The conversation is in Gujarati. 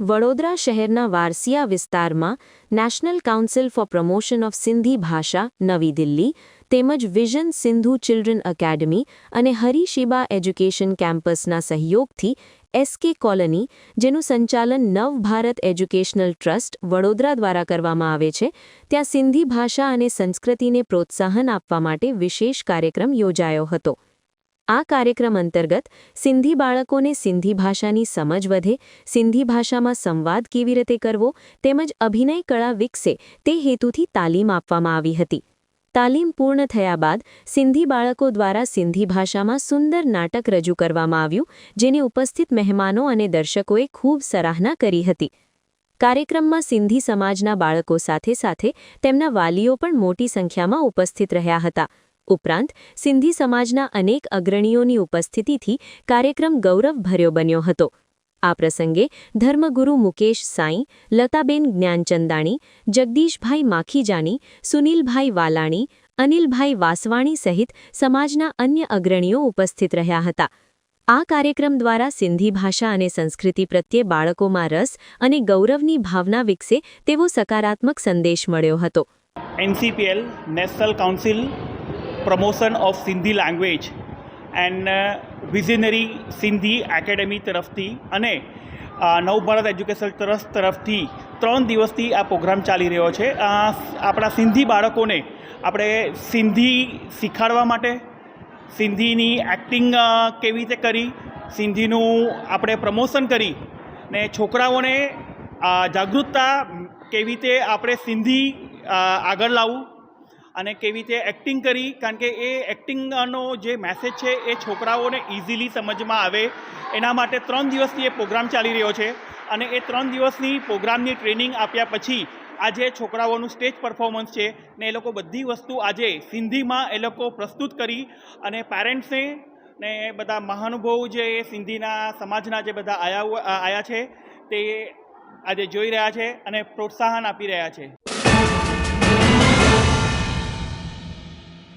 વડોદરા શહેરના વારસિયા વિસ્તારમાં national council for promotion of Sindhi ભાષા, નવી દિલ્હી, તેમજ વિઝન સિંધુ ચિલ્ડ્રન એકેડમી અને હરિશિબા એજ્યુકેશન કેમ્પસના સહયોગથી એસકે કોલોની, જેનું સંચાલન નવ ભારત એજ્યુકેશનલ ટ્રસ્ટ વડોદરા દ્વારા કરવામાં આવે છે, ત્યાં સિંધી ભાષા અને સંસ્કૃતિને પ્રોત્સાહન આપવા માટે વિશેષ કાર્યક્રમ યોજાયો હતો. આ કાર્યક્રમ અંતર્ગત સિંધી બાળકોને સિંધી ભાષાની સમજ વધે, સિંધી ભાષામાં સંવાદ કેવી રીતે કરવો તેમજ અભિનય કળા વિકસે તે હેતુથી તાલીમ આપવામાં આવી હતી. તાલીમ પૂર્ણ થયા બાદ સિંધી બાળકો દ્વારા સિંધી ભાષામાં સુંદર નાટક રજૂ કરવામાં આવ્યું, જેની ઉપસ્થિત મહેમાનો અને દર્શકોએ ખૂબ સરાહના કરી હતી. કાર્યક્રમમાં સિંધી સમાજના બાળકો સાથે સાથે તેમના વાલીઓ પણ મોટી સંખ્યામાં ઉપસ્થિત રહ્યા હતા. ઉપરાંત, સિંધી સમાજના અનેક અગ્રણીઓની ઉપસ્થિતિથી કાર્યક્રમ ગૌરવભર્યો બન્યો હતો. આ પ્રસંગે ધર્મગુરુ મુકેશ સાંઈ, લતાબેન જ્ઞાનચંદાણી, જગદીશભાઈ માખીજાની સુનિલભાઈ વાલાણી, અનિલભાઈ વાસવાણી સહિત સમાજના અન્ય અગ્રણીઓ ઉપસ્થિત રહ્યા હતા. આ કાર્યક્રમ દ્વારા સિંધી ભાષા અને સંસ્કૃતિ પ્રત્યે બાળકોમાં રસ અને ગૌરવની ભાવના વિકસે તેવો સકારાત્મક સંદેશ મળ્યો હતો. NCPL national Council promotion of Sindhi language and visionary Sindhi academy તરફથી અને નવભારત એજ્યુકેશન ટ્રસ્ટ તરફથી ત્રણ દિવસથી આ પ્રોગ્રામ ચાલી રહ્યો છે. આપણા સિંધી બાળકોને આપણે સિંધી શીખવાડવા માટે સિંધીની એક્ટિંગ કેવી રીતે કરી સિંધીનું આપણે પ્રમોશન કરી ને છોકરાઓને જાગૃતતા કેવી રીતે આપણે સિંધી આગળ લાવવું અને કેવી રીતે એક્ટિંગ કરી, કારણ કે એ એક્ટિંગનો જે મેસેજ છે, એ છોકરાઓને ઇઝીલી સમજમાં આવે. એના માટે ત્રણ દિવસથી એ પ્રોગ્રામ ચાલી રહ્યો છે. અને એ ત્રણ દિવસની પ્રોગ્રામની ટ્રેનિંગ આપ્યા પછી આજે છોકરાઓનું સ્ટેજ પરફોર્મન્સ છે ને એ લોકો બધી વસ્તુ આજે સિંધીમાં એ લોકો પ્રસ્તુત કરી અને પેરેન્ટ્સને ને બધા મહાનુભવો જે સિંધીના સમાજના જે બધા આયા આયા છે, તે આજે જોઈ રહ્યા છે અને પ્રોત્સાહન આપી રહ્યા છે.